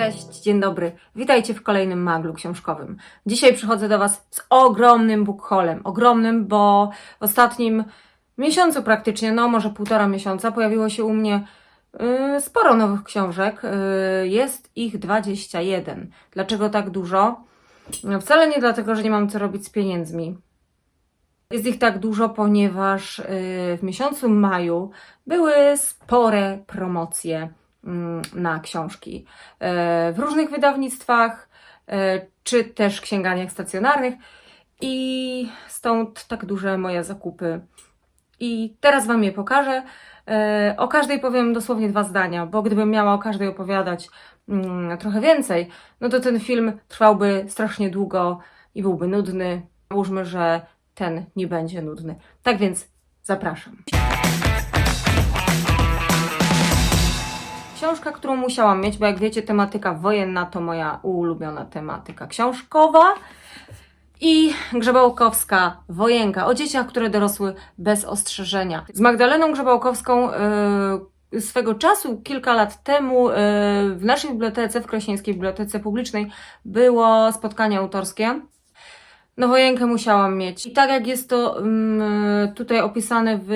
Cześć, dzień dobry. Witajcie w kolejnym maglu książkowym. Dzisiaj przychodzę do Was z ogromnym bookholem. Ogromnym, bo w ostatnim miesiącu praktycznie, no może półtora miesiąca, pojawiło się u mnie yy, sporo nowych książek. Yy, jest ich 21. Dlaczego tak dużo? No, Wcale nie dlatego, że nie mam co robić z pieniędzmi. Jest ich tak dużo, ponieważ yy, w miesiącu maju były spore promocje na książki e, w różnych wydawnictwach, e, czy też księgarniach stacjonarnych i stąd tak duże moje zakupy. I teraz Wam je pokażę. E, O każdej powiem dosłownie dwa zdania, bo gdybym miała o każdej opowiadać mm, trochę więcej, no to ten film trwałby strasznie długo i byłby nudny. Załóżmy, że ten nie będzie nudny. Tak więc zapraszam. Książka, którą musiałam mieć, bo jak wiecie, tematyka wojenna to moja ulubiona tematyka książkowa. I Grzebałkowska, Wojenka, o dzieciach, które dorosły bez ostrzeżenia. Z Magdaleną Grzebałkowską yy, swego czasu, kilka lat temu, yy, w naszej bibliotece, w Kraśnieńskiej Bibliotece Publicznej, było spotkanie autorskie. No Wojenkę musiałam mieć. I tak jak jest to mm, tutaj opisane w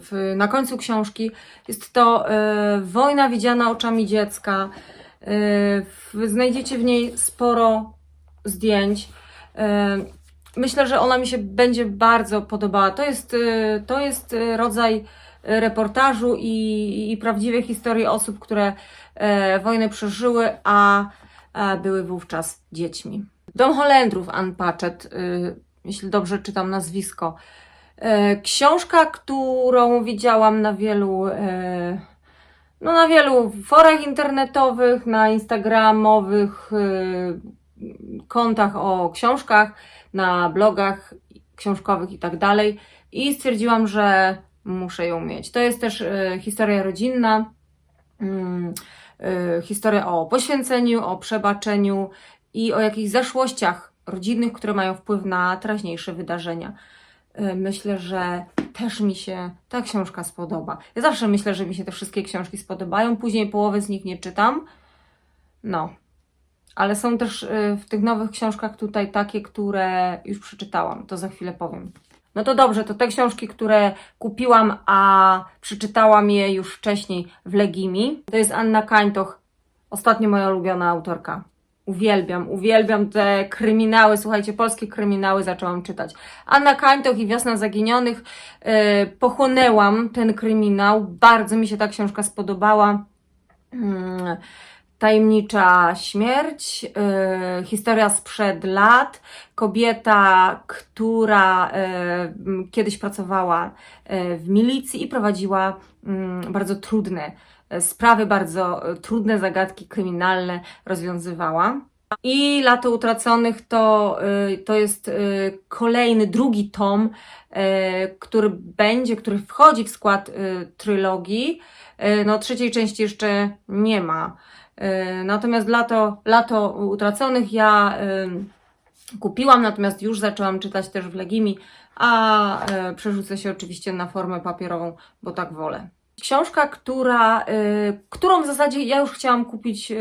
w, na końcu książki jest to e, wojna widziana oczami dziecka. E, znajdziecie w niej sporo zdjęć. E, myślę, że ona mi się będzie bardzo podobała. To jest, to jest rodzaj reportażu i, i prawdziwej historii osób, które wojnę przeżyły, a, a były wówczas dziećmi. Dom Holendrów, Ann Patchett, jeśli dobrze czytam nazwisko. E, Książka, którą widziałam na wielu, e, no na wielu forach internetowych, na instagramowych e, kontach o książkach, na blogach książkowych i tak dalej. I stwierdziłam, że muszę ją mieć. To jest też historia rodzinna, mm, historia o poświęceniu, o przebaczeniu i o jakichś zaszłościach rodzinnych, które mają wpływ na teraźniejsze wydarzenia. E, Myślę, że też mi się ta książka spodoba. Ja zawsze myślę, że mi się te wszystkie książki spodobają, później połowy z nich nie czytam. No. Ale są też e, w tych nowych książkach tutaj takie, które już przeczytałam. To za chwilę powiem. No to dobrze, to te książki, które kupiłam, a przeczytałam je już wcześniej w Legimi. To jest Anna Kańtoch, ostatnio moja ulubiona autorka. Uwielbiam, uwielbiam te kryminały. Słuchajcie, polskie kryminały zaczęłam czytać. Anna Kańtoch i Wiosna Zaginionych. Yy, pochłonęłam ten kryminał. Bardzo mi się ta książka spodobała. Mm, Tajemnicza śmierć, yy, historia sprzed lat, kobieta, która yy, kiedyś pracowała yy, w milicji i prowadziła mm, bardzo trudne sprawy, bardzo trudne zagadki kryminalne rozwiązywała. I Lato Utraconych to, y, to jest y, kolejny, drugi tom, y, który będzie, który wchodzi w skład y, trylogii. Y, No, trzeciej części jeszcze nie ma. Y, Natomiast Lato, Lato Utraconych ja y, kupiłam, natomiast już zaczęłam czytać też w Legimi, a y, przerzucę się oczywiście na formę papierową, bo tak wolę. Książka, która, którą w zasadzie ja już chciałam kupić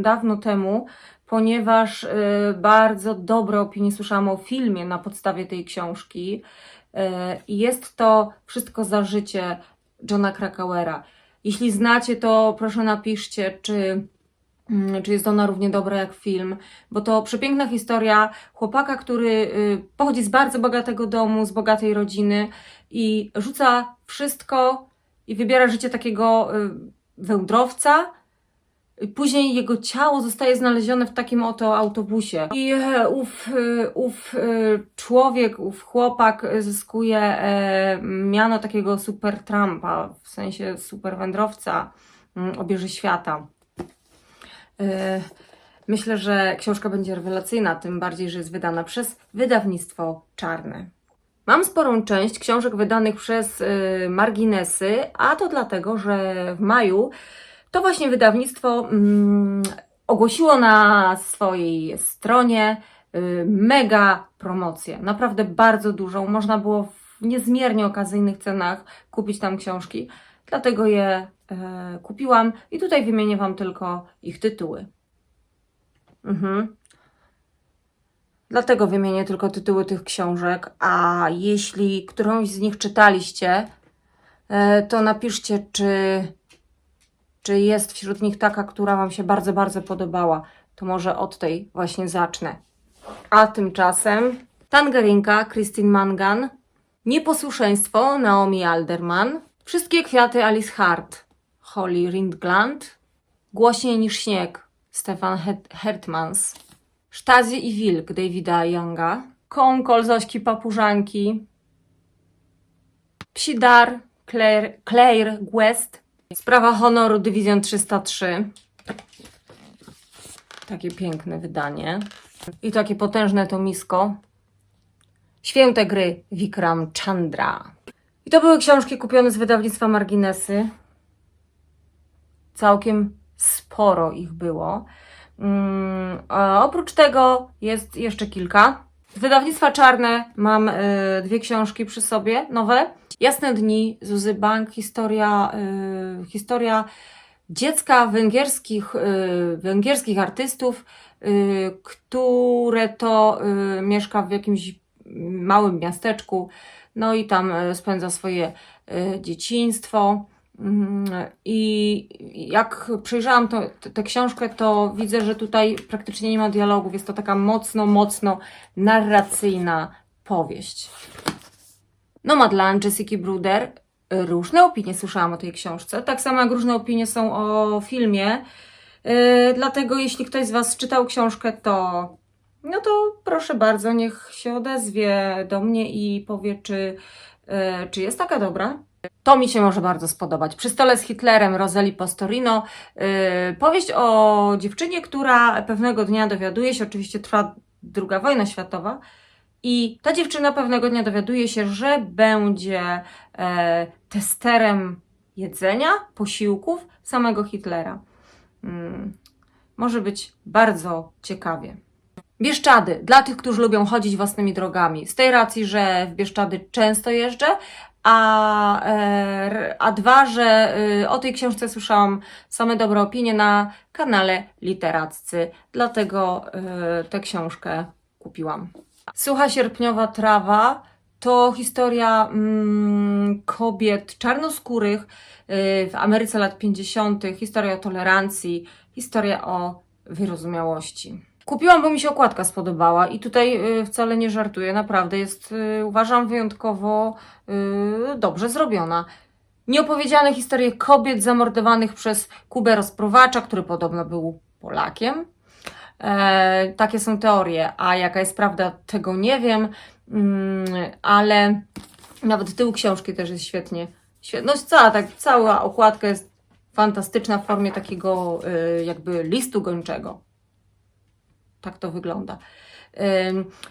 dawno temu, ponieważ bardzo dobre opinie słyszałam o filmie na podstawie tej książki. Jest to Wszystko za życie Johna Krakauera. Jeśli znacie, to proszę napiszcie, czy, mm, czy jest ona równie dobra jak film, bo to przepiękna historia chłopaka, który y, pochodzi z bardzo bogatego domu, z bogatej rodziny i rzuca wszystko i wybiera życie takiego y, wędrowca. Później jego ciało zostaje znalezione w takim oto autobusie. I e, ów, e, ów e, człowiek, ów chłopak zyskuje miano takiego super Trumpa, w sensie super wędrowca, mm, obierze świata. Myślę, że książka będzie rewelacyjna, tym bardziej, że jest wydana przez wydawnictwo Czarne. Mam sporą część książek wydanych przez marginesy, a to dlatego, że w maju to właśnie wydawnictwo mm, ogłosiło na swojej stronie y, mega promocję. Naprawdę bardzo dużą. Można było w niezmiernie okazyjnych cenach kupić tam książki. dlatego je e, kupiłam i tutaj wymienię Wam tylko ich tytuły. Mhm. Dlatego wymienię tylko tytuły tych książek, a jeśli którąś z nich czytaliście, e, to napiszcie, czy, czy jest wśród nich taka, która Wam się bardzo, bardzo podobała. To może od tej właśnie zacznę. A tymczasem Tangerynka, Christine Mangan, Nieposłuszeństwo, Naomi Alderman, Wszystkie kwiaty Alice Hart, Holly Rindgland, Głośniej niż śnieg, Stefan Hertmans, Sztazie i wilk Davida Younga, Konkol Zośki Papużanki, Psi dar Claire, Claire West, Sprawa honoru Dywizjon 303. Takie piękne wydanie. I takie potężne tomisko. Święte gry Vikram Chandra. I to były książki kupione z wydawnictwa Marginesy. Całkiem sporo ich było. Mm, oprócz tego jest jeszcze kilka. Wydawnictwa Czarne mam y, dwie książki przy sobie, nowe. Jasne dni, Zuzy Bank, historia, y, historia dziecka węgierskich, y, węgierskich artystów, y, które to y, mieszka w jakimś małym miasteczku, no i tam y, spędza swoje y, dzieciństwo. I jak przejrzałam tę książkę, to widzę, że tutaj praktycznie nie ma dialogów. Jest to taka mocno, mocno narracyjna powieść. Nomadland Jessica Bruder. Różne opinie słyszałam o tej książce. Tak samo jak różne opinie są o filmie. Yy, dlatego jeśli ktoś z Was czytał książkę, to no to proszę bardzo, niech się odezwie do mnie i powie, czy, yy, czy jest taka dobra. To mi się może bardzo spodobać. Przy stole z Hitlerem Roseli Postorino. Yy, powieść o dziewczynie, która pewnego dnia dowiaduje się, oczywiście trwa druga wojna światowa, i ta dziewczyna pewnego dnia dowiaduje się, że będzie e, testerem jedzenia, posiłków samego Hitlera. Mm, może być bardzo ciekawie. Bieszczady, dla tych, którzy lubią chodzić własnymi drogami. Z tej racji, że w Bieszczady często jeżdżę, a, e, a dwa, że y, o tej książce słyszałam same dobre opinie na kanale Literaccy, dlatego y, tę książkę kupiłam. Sucha sierpniowa trawa to historia mm, kobiet czarnoskórych y, w Ameryce lat 50., historia o tolerancji, historia o wyrozumiałości. Kupiłam, bo mi się okładka spodobała i tutaj y, wcale nie żartuję, naprawdę jest, y, uważam, wyjątkowo y, dobrze zrobiona. Nieopowiedziane historie kobiet zamordowanych przez Kubę Rozprowacza, który podobno był Polakiem. E, takie są teorie, a jaka jest prawda, tego nie wiem, mm, ale nawet tył książki też jest świetnie. no cała, tak, cała okładka jest fantastyczna w formie takiego y, jakby listu gończego. Tak to wygląda.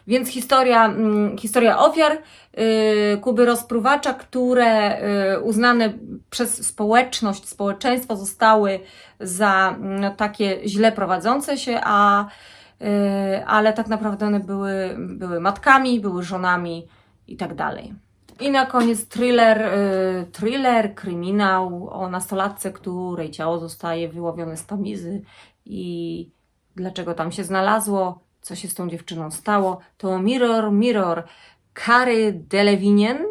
Więc historia, mm, historia ofiar y, Kuby Rozpruwacza, które y, uznane przez społeczność, społeczeństwo zostały za no, takie źle prowadzące się, a, y, ale tak naprawdę one były, były matkami, były żonami i tak dalej. I na koniec thriller, thriller, kryminał o nastolatce, której ciało zostaje wyłowione z tamizy i dlaczego tam się znalazło, co się z tą dziewczyną stało. To Mirror, Mirror, Kary Delewinien.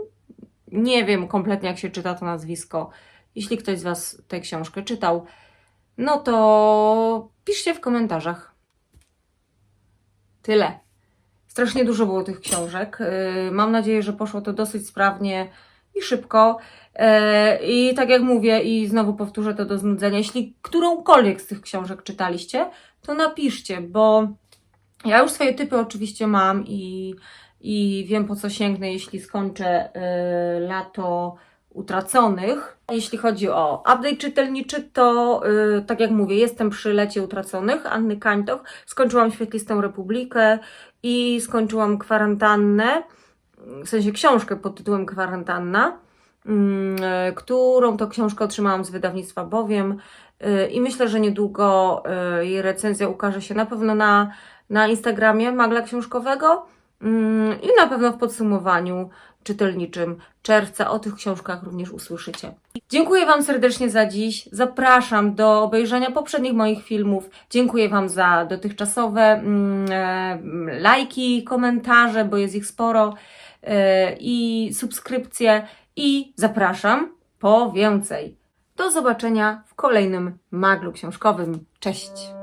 Nie wiem kompletnie, jak się czyta to nazwisko. Jeśli ktoś z Was tę książkę czytał, no to piszcie w komentarzach. Tyle. Strasznie dużo było tych książek. Yy, Mam nadzieję, że poszło to dosyć sprawnie i szybko. Yy, I tak jak mówię, i znowu powtórzę to do znudzenia, jeśli którąkolwiek z tych książek czytaliście, to napiszcie, bo ja już swoje typy oczywiście mam i, i wiem po co sięgnę, jeśli skończę yy, lato utraconych. Jeśli chodzi o update czytelniczy, to yy, tak jak mówię, jestem przy lecie utraconych Anny Kańtoch. Skończyłam Świetlistą Republikę i skończyłam kwarantannę, w sensie książkę pod tytułem Kwarantanna, którą to książkę otrzymałam z wydawnictwa Bowiem y, i myślę, że niedługo y, jej recenzja ukaże się na pewno na, na Instagramie Magla Książkowego Mm, I na pewno w podsumowaniu czytelniczym czerwca o tych książkach również usłyszycie. Dziękuję Wam serdecznie za dziś. Zapraszam do obejrzenia poprzednich moich filmów. Dziękuję Wam za dotychczasowe mm, e, lajki, komentarze, bo jest ich sporo, e, i subskrypcje. I zapraszam po więcej. Do zobaczenia w kolejnym maglu książkowym. Cześć!